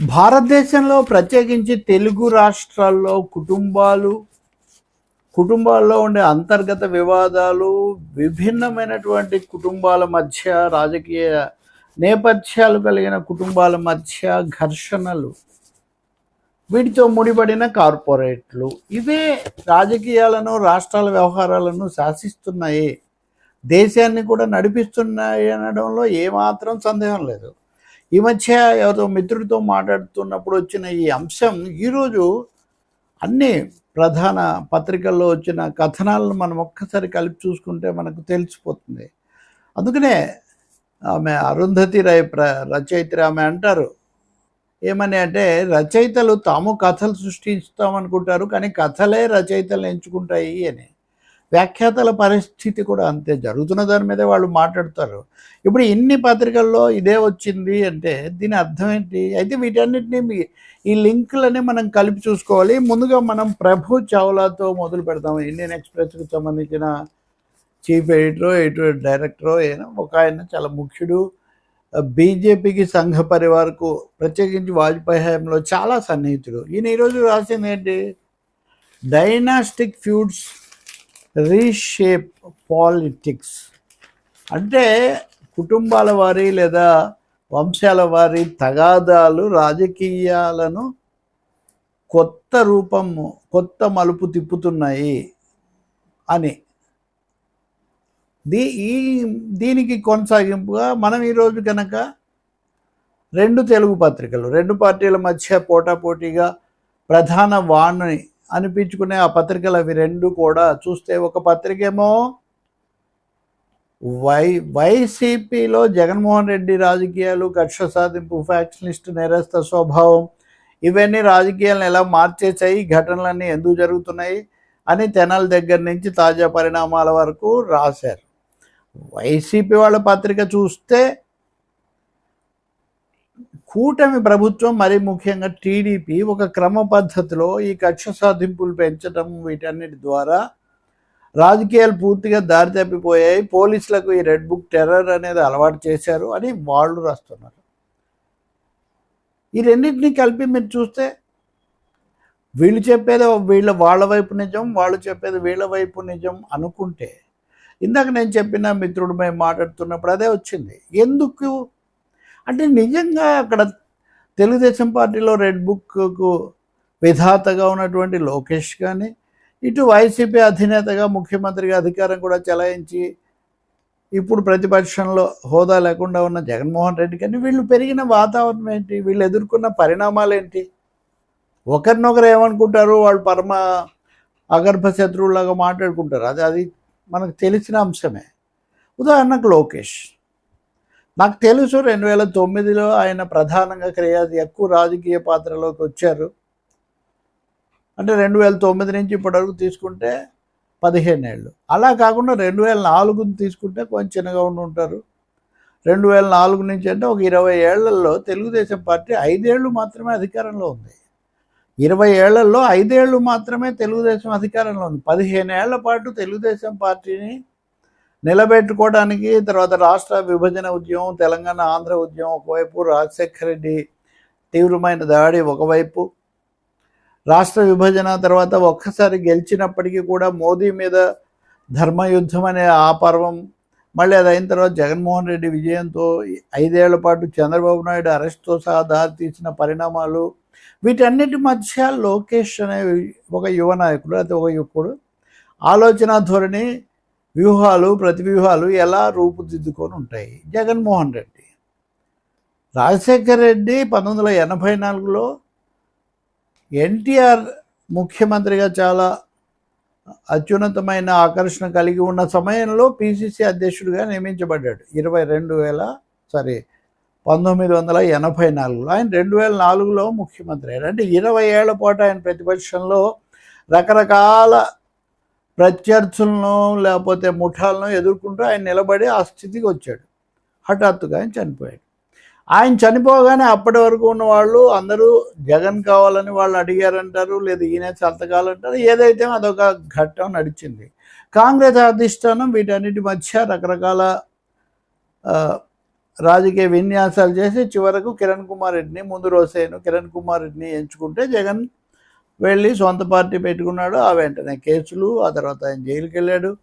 భారతదేశంలో ప్రత్యేకించి తెలుగు రాష్ట్రాల్లో కుటుంబాలు కుటుంబాల్లో ఉండే అంతర్గత వివాదాలు విభిన్నమైనటువంటి కుటుంబాల మధ్య రాజకీయ నేపథ్యాలు కలిగిన కుటుంబాల మధ్య ఘర్షణలు వీటితో ముడిపడిన కార్పొరేట్లు. ఇవే రాజకీయాలను రాష్ట్రాల వ్యవహారాలను శాసిస్తున్నాయి. దేశాన్ని కూడా నడిపిస్తున్నాయి అనడంలో ఏమాత్రం సందేహం లేదు. ఈ మధ్య ఎవరో మిత్రుడితో మాట్లాడుతున్నప్పుడు వచ్చిన ఈ అంశం ఈరోజు అన్ని ప్రధాన పత్రికల్లో వచ్చిన కథనాలను మనం ఒక్కసారి కలిపి చూసుకుంటే మనకు తెలిసిపోతుంది. అందుకనే ఆమె అరుంధతి రాయ్ ప్ర రచయిత్రి ఆమె అంటారు ఏమని అంటే రచయితలు తాము కథలు సృష్టిస్తామనుకుంటారు కానీ కథలే రచయితలు ఎంచుకుంటాయి అని. వ్యాఖ్యాతల పరిస్థితి కూడా అంతే జరుగుతున్న దాని మీద వాళ్ళు మాట్లాడతారు. ఇప్పుడు ఇన్ని పత్రికల్లో ఇదే వచ్చింది అంటే దీని అర్థం ఏంటి? అయితే వీటన్నిటిని మీ ఈ లింకులని మనం కలిపి చూసుకోవాలి. ముందుగా మనం ప్రభు చావ్లాతో మొదలు పెడతాం ఇండియన్ ఎక్స్ప్రెస్కి సంబంధించిన చీఫ్ ఎడిటరో ఎడిటర్ డైరెక్టరో అయినా ఒక ఆయన చాలా ముఖ్యుడు. బీజేపీకి సంఘ పరివార్కు ప్రత్యేకించి వాజ్పేయి హయాంలో చాలా సన్నిహితుడు. ఈయన ఈరోజు రాసింది ఏంటి? Dynastic feuds reshape politics. అంటే కుటుంబాల వారి లేదా వంశాల వారి తగాదాలు రాజకీయాలను కొత్త రూపము కొత్త మలుపు తిప్పుతున్నాయి అని. దీ ఈ దీనికి కొనసాగింపుగా మనం ఈరోజు కనుక రెండు తెలుగు పత్రికలు రెండు పార్టీల మధ్య పోటాపోటీగా ప్రధాన వాణి అనిపించుకునే ఆ పత్రికలు అవి రెండు కూడా చూస్తే ఒక పత్రిక ఏమో వై వైసీపీలో జగన్మోహన్ రెడ్డి రాజకీయాలు కక్ష సాధింపు ఫ్యాక్షనిస్ట్ నేరస్త స్వభావం ఇవన్నీ రాజకీయాలను ఎలా మార్చేసాయి ఘటనలన్నీ ఎందుకు జరుగుతున్నాయి అని తెనాల దగ్గర నుంచి తాజా పరిణామాల వరకు రాశారు. వైసీపీ వాళ్ళ పత్రిక చూస్తే కూటమి ప్రభుత్వం మరి ముఖ్యంగా టీడీపీ ఒక క్రమ పద్ధతిలో ఈ కక్ష సాధింపులు పెంచడం వీటన్నిటి ద్వారా రాజకీయాలు పూర్తిగా దారి తప్పిపోయాయి. పోలీసులకు ఈ రెడ్ బుక్ టెర్రర్ అనేది అలవాటు చేశారు అని వాళ్ళు రాస్తున్నారు. ఈ రెండింటినీ కలిపి మీరు చూస్తే వీళ్ళు చెప్పేది వీళ్ళ వాళ్ళ వైపు నిజం వాళ్ళు చెప్పేది వీళ్ళ వైపు నిజం అనుకుంటే ఇందాక నేను చెప్పిన మిత్రుడు మేము మాట్లాడుతున్నప్పుడు అదే వచ్చింది. ఎందుకు అంటే నిజంగా అక్కడ తెలుగుదేశం పార్టీలో రెడ్ బుక్కు విధాతగా ఉన్నటువంటి లోకేష్ కానీ ఇటు వైసీపీ అధినేతగా ముఖ్యమంత్రిగా అధికారం కూడా చెలాయించి ఇప్పుడు ప్రతిపక్షంలో హోదా లేకుండా ఉన్న జగన్మోహన్ రెడ్డి కానీ వీళ్ళు పెరిగిన వాతావరణం ఏంటి? వీళ్ళు ఎదుర్కొన్న పరిణామాలు ఏంటి? ఒకరినొకరు ఏమనుకుంటారు? వాళ్ళు పరమ అగర్భ శత్రువులాగా మాట్లాడుకుంటారు. అది అది మనకు తెలిసిన అంశమే. ఉదాహరణకు లోకేష్. నాకు తెలుసు రెండు వేల తొమ్మిదిలో ఆయన ప్రధానంగా క్రియా ఎక్కువ రాజకీయ పాత్రలోకి వచ్చారు. అంటే రెండు వేల తొమ్మిది నుంచి ఇప్పటివరకు తీసుకుంటే పదిహేను ఏళ్ళు అలా కాకుండా రెండు వేల నాలుగుని తీసుకుంటే కొంచెం చిన్నగా ఉండి ఉంటారు. రెండు వేల నాలుగు నుంచి అంటే ఒక ఇరవై ఏళ్ళలో తెలుగుదేశం పార్టీ ఐదేళ్ళు మాత్రమే అధికారంలో ఉంది. ఇరవై ఏళ్ళలో ఐదేళ్ళు మాత్రమే తెలుగుదేశం అధికారంలో ఉంది. పదిహేను ఏళ్ళ పాటు తెలుగుదేశం పార్టీని నిలబెట్టుకోవడానికి తర్వాత రాష్ట్ర విభజన ఉద్యమం తెలంగాణ ఆంధ్ర ఉద్యమం ఒకవైపు రాజశేఖర రెడ్డి తీవ్రమైన దాడి ఒకవైపు రాష్ట్ర విభజన తర్వాత ఒక్కసారి గెలిచినప్పటికీ కూడా మోదీ మీద ధర్మయుద్ధం అనే ఆ పర్వం మళ్ళీ అది అయిన తర్వాత జగన్మోహన్ రెడ్డి విజయంతో ఐదేళ్ళ పాటు చంద్రబాబు నాయుడు అరెస్ట్తో సహా దారి తీసిన పరిణామాలు వీటన్నిటి మధ్య లోకేష్ అనే ఒక యువ నాయకుడు అయితే ఒక యువకుడు ఆలోచన ధోరణి వ్యూహాలు ప్రతి వ్యూహాలు ఎలా రూపుదిద్దుకొని ఉంటాయి? జగన్మోహన్ రెడ్డి. రాజశేఖర రెడ్డి పంతొమ్మిది వందల ఎనభై నాలుగులో ఎన్టీఆర్ ముఖ్యమంత్రిగా చాలా అత్యున్నతమైన ఆకర్షణ కలిగి ఉన్న సమయంలో పిసిసి అధ్యక్షుడిగా నియమించబడ్డాడు. ఇరవై రెండు వేల సారీ పంతొమ్మిది వందల ఎనభై నాలుగులో. ఆయన రెండు వేల నాలుగులో ముఖ్యమంత్రి అయ్యారు అంటే ఇరవై ఏళ్ళ పాటు ఆయన ప్రతిపక్షంలో రకరకాల ప్రత్యర్థులను లేకపోతే ముఠాలను ఎదుర్కొంటూ ఆయన నిలబడి ఆ స్థితికి వచ్చాడు. హఠాత్తుగా ఆయన చనిపోయాడు. ఆయన చనిపోగానే అప్పటి వరకు ఉన్న వాళ్ళు అందరూ జగన్ కావాలని వాళ్ళు అడిగారంటారు లేదా ఈయన సంతకాలంటారు ఏదైతే అదొక ఘట్టం నడిచింది. కాంగ్రెస్ అధిష్టానం వీటన్నిటి మధ్య రకరకాల రాజకీయ విన్యాసాలు చేసి చివరకు కిరణ్ కుమార్ రెడ్డిని ముందు రోజు కిరణ్ కుమార్ రెడ్డిని ఎంచుకుంటే జగన్ వెళ్ళి సొంత పార్టీ పెట్టుకున్నాడు. ఆ వెంటనే కేసులు ఆ తర్వాత ఆయన జైలుకి వెళ్ళాడు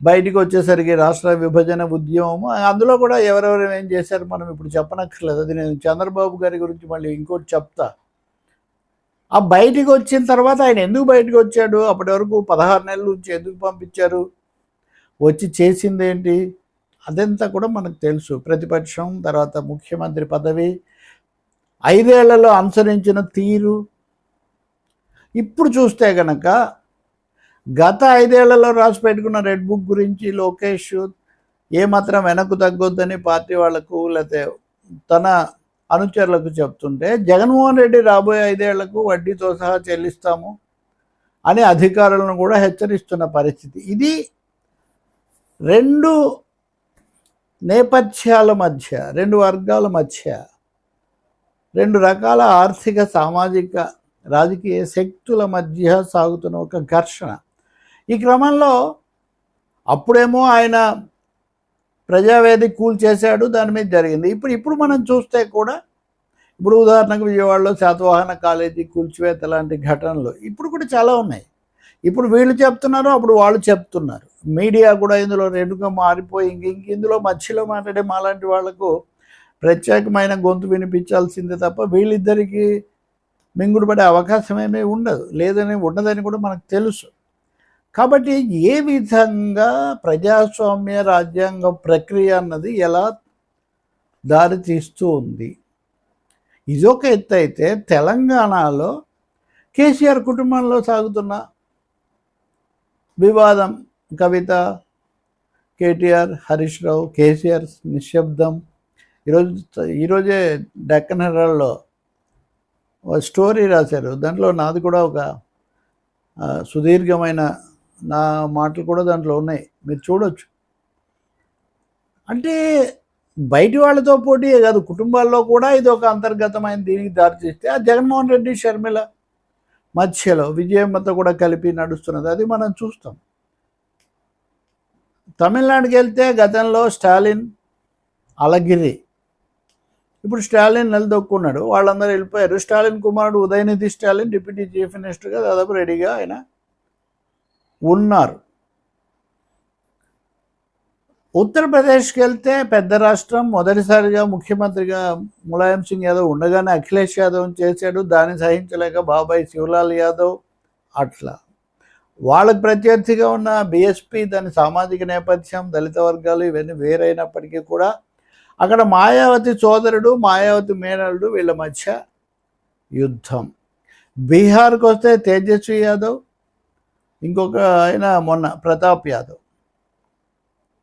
బయటికి వచ్చేసరికి రాష్ట్ర విభజన ఉద్యమం అందులో కూడా ఎవరెవరు ఏం చేశారు మనం ఇప్పుడు చెప్పనక్కర్లేదు. అది నేను చంద్రబాబు గారి గురించి మళ్ళీ ఇంకోటి చెప్తా. ఆ బయటికి వచ్చిన తర్వాత ఆయన ఎందుకు బయటకు వచ్చాడు? అప్పటి వరకు పదహారు నెలల నుంచి ఎందుకు పంపించారు? వచ్చి చేసింది ఏంటి? అదంతా కూడా మనకు తెలుసు. ప్రతిపక్షం తర్వాత ముఖ్యమంత్రి పదవి ఐదేళ్ళలో అనుసరించిన తీరు ఇప్పుడు చూస్తే కనుక గత ఐదేళ్ళలో రాసి పెట్టుకున్న రెడ్ బుక్ గురించి లోకేష్ ఏమాత్రం వెనక్కు తగ్గొద్దని పార్టీ వాళ్ళకు లేకపోతే తన అనుచరులకు చెప్తుంటే జగన్మోహన్ రెడ్డి రాబోయే ఐదేళ్ళకు వడ్డీతో సహా చెల్లిస్తాము అని అధికారులను కూడా హెచ్చరిస్తున్న పరిస్థితి. ఇది రెండు నేపథ్యాల మధ్య రెండు వర్గాల మధ్య రెండు రకాల ఆర్థిక సామాజిక రాజకీయ శక్తుల మధ్య సాగుతున్న ఒక ఘర్షణ. ఈ క్రమంలో అప్పుడేమో ఆయన ప్రజావేది కూల్ చేశాడు దాని మీద జరిగింది. ఇప్పుడు ఇప్పుడు మనం చూస్తే కూడా ఇప్పుడు ఉదాహరణకు విజయవాడలో శాతవాహన కాలేజీ కూల్చివేత లాంటి ఘటనలు ఇప్పుడు కూడా చాలా ఉన్నాయి. ఇప్పుడు వీళ్ళు చెప్తున్నారు అప్పుడు వాళ్ళు చెప్తున్నారు. మీడియా కూడా ఇందులో రెండుగా మారిపోయి ఇంక ఇంక ఇందులో మధ్యలో మాట్లాడే మాలాంటి వాళ్ళకు ప్రత్యేకమైన గొంతు వినిపించాల్సిందే తప్ప వీళ్ళిద్దరికీ మింగుడు పడే అవకాశం ఏమీ ఉండదు. లేదని ఉండదని కూడా మనకు తెలుసు. కాబట్టి ఏ విధంగా ప్రజాస్వామ్య రాజ్యాంగ ప్రక్రియ అన్నది ఎలా దారి తీస్తూ ఉంది? ఇదొక ఎత్తు అయితే తెలంగాణలో కేసీఆర్ కుటుంబంలో సాగుతున్న వివాదం కవిత కేటీఆర్ హరీష్ రావు కేసీఆర్ నిశ్శబ్దం. ఈరోజు ఈరోజే డెక్కన్ హెరాల్లో స్టోరీ రాశారు. దాంట్లో నాది కూడా ఒక సుదీర్ఘమైన నా మాటలు కూడా దాంట్లో ఉన్నాయి. మీరు చూడొచ్చు. అంటే బయటి వాళ్ళతో పోటీ కాదు కుటుంబాల్లో కూడా ఇది ఒక అంతర్గతమైన దీనికి దారితీస్తే ఆ జగన్మోహన్ రెడ్డి షర్మిల మధ్యలో విజయమ్మతో కూడా కలిపి నడుస్తున్నది. అది మనం చూస్తాం. తమిళనాడుకి వెళ్తే గతంలో స్టాలిన్ అలగిరి ఇప్పుడు స్టాలిన్ నిలదొక్కున్నాడు వాళ్ళందరూ వెళ్ళిపోయారు. స్టాలిన్ కుమారుడు ఉదయనిధి స్టాలిన్ డిప్యూటీ చీఫ్ మినిస్టర్గా దాదాపు రెడీగా ఆయన ఉన్నారు. ఉత్తరప్రదేశ్కి వెళ్తే పెద్ద రాష్ట్రం మొదటిసారిగా ముఖ్యమంత్రిగా ములాయం సింగ్ యాదవ్ ఉండగానే అఖిలేష్ యాదవ్ చేశాడు. దాన్ని సహించలేక బాబాయ్ శివలాల్ యాదవ్ అట్లా. వాళ్ళకి ప్రత్యర్థిగా ఉన్న బీఎస్పీ దాని సామాజిక నేపథ్యం దళిత వర్గాలు ఇవన్నీ వేరైనప్పటికీ కూడా అక్కడ మాయావతి సోదరుడు మాయావతి మేనల్లుడు వీళ్ళ మధ్య యుద్ధం. బీహార్కి వస్తే తేజస్వి యాదవ్ ఇంకొక ఆయన మొన్న ప్రతాప్ యాదవ్.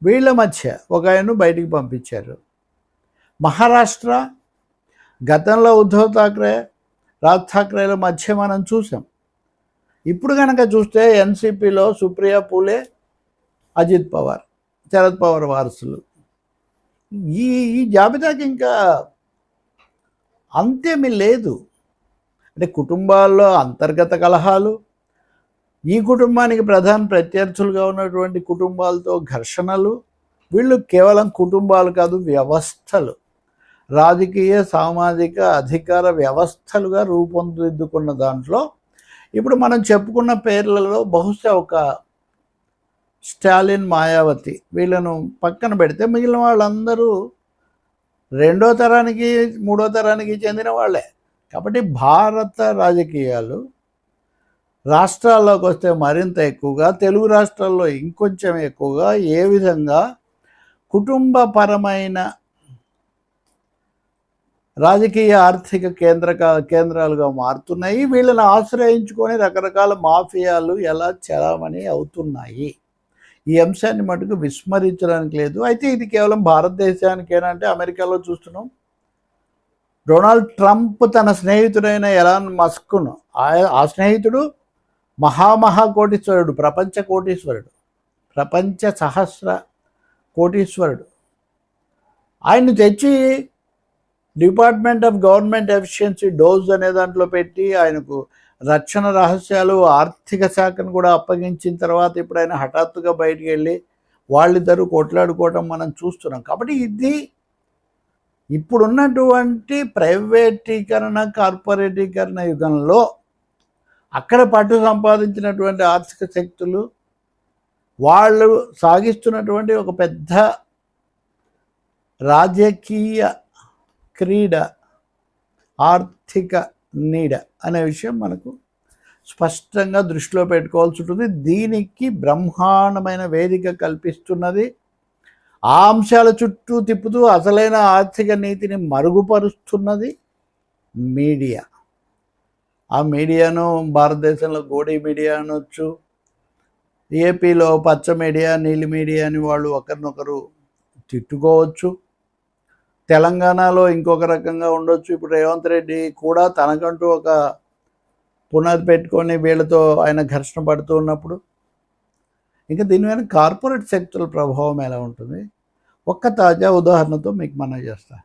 వీళ్ళ మధ్య ఒక ఆయన బయటికి పంపించారు. మహారాష్ట్ర గతంలో ఉద్ధవ్ ఠాక్రే రాజ్ ఠాక్రేల మధ్య మనం చూసాం. ఇప్పుడు కనుక చూస్తే ఎన్సిపిలో సుప్రియా పూలే అజిత్ పవార్ శరద్ పవార్ వారసులు. ఈ ఈ జాబితాకి ఇంకా అంతేమీ లేదు. అంటే కుటుంబాల్లో అంతర్గత కలహాలు ఈ కుటుంబానికి ప్రధాన ప్రత్యర్థులుగా ఉన్నటువంటి కుటుంబాలతో ఘర్షణలు వీళ్ళు కేవలం కుటుంబాలు కాదు వ్యవస్థలు. రాజకీయ సామాజిక అధికార వ్యవస్థలుగా రూపొందిద్దుకున్న దాంట్లో ఇప్పుడు మనం చెప్పుకున్న పేర్లలో బహుశా ఒక స్టాలిన్ మాయావతి వీళ్ళను పక్కన పెడితే మిగిలిన వాళ్ళందరూ రెండో తరానికి మూడో తరానికి చెందిన వాళ్ళే. కాబట్టి భారత రాజకీయాలు రాష్ట్రాల్లోకి వస్తే మరింత ఎక్కువగా తెలుగు రాష్ట్రాల్లో ఇంకొంచెం ఎక్కువగా ఏ విధంగా కుటుంబపరమైన రాజకీయ ఆర్థిక కేంద్ర కేంద్రాలుగా మారుతున్నాయి. వీళ్ళని ఆశ్రయించుకొని రకరకాల మాఫియాలు ఎలా చలామణి అవుతున్నాయి? ఈ అంశాన్ని మటుకు విస్మరించడానికి లేదు. అయితే ఇది కేవలం భారతదేశానికేనా అంటే అమెరికాలో చూస్తున్నాం. డొనాల్డ్ ట్రంప్ తన స్నేహితుడైన ఎలాన్ మస్క్ను ఆ- ఆ స్నేహితుడు మహామహా కోటీశ్వరుడు ప్రపంచ కోటీశ్వరుడు ప్రపంచ సహస్ర కోటీశ్వరుడు. ఆయన్ని తెచ్చి department of government efficiency DOGE అనే దాంట్లో పెట్టి ఆయనకు రక్షణ రహస్యాలు ఆర్థిక శాఖను కూడా అప్పగించిన తర్వాత ఇప్పుడు ఆయన హఠాత్తుగా బయటికి వెళ్ళి వాళ్ళిద్దరూ కొట్లాడుకోవటం మనం చూస్తున్నాం. కాబట్టి ఇది ఇప్పుడున్నటువంటి ప్రైవేటీకరణ కార్పొరేటీకరణ యుగంలో అక్కడ పట్టు సంపాదించినటువంటి ఆర్థిక శక్తులు వాళ్ళు సాగిస్తున్నటువంటి ఒక పెద్ద రాజకీయ క్రీడ ఆర్థిక నీడ అనే విషయం మనకు స్పష్టంగా దృష్టిలో పెట్టుకోవాల్సి ఉంటుంది. దీనికి బ్రహ్మాండమైన వేదిక కల్పిస్తున్నది. ఆ అంశాల చుట్టూ తిప్పుతూ అసలైన ఆర్థిక నీతిని మరుగుపరుస్తున్నది మీడియా. ఆ మీడియాను భారతదేశంలో గోడి మీడియా అనొచ్చు ఏపీలో పచ్చ మీడియా నీలి మీడియా అని వాళ్ళు ఒకరినొకరు తిట్టుకోవచ్చు. తెలంగాణలో ఇంకొక రకంగా ఉండొచ్చు. ఇప్పుడు రేవంత్ రెడ్డి కూడా తనకంటూ ఒక పునాది పెట్టుకొని వీళ్ళతో ఆయన ఘర్షణ పడుతూ ఉన్నప్పుడు ఇంకా దీని మీద కార్పొరేట్ సెక్టర్ ప్రభావం ఎలా ఉంటుంది? ఒక్క తాజా ఉదాహరణతో మీకు మనం చేస్తాను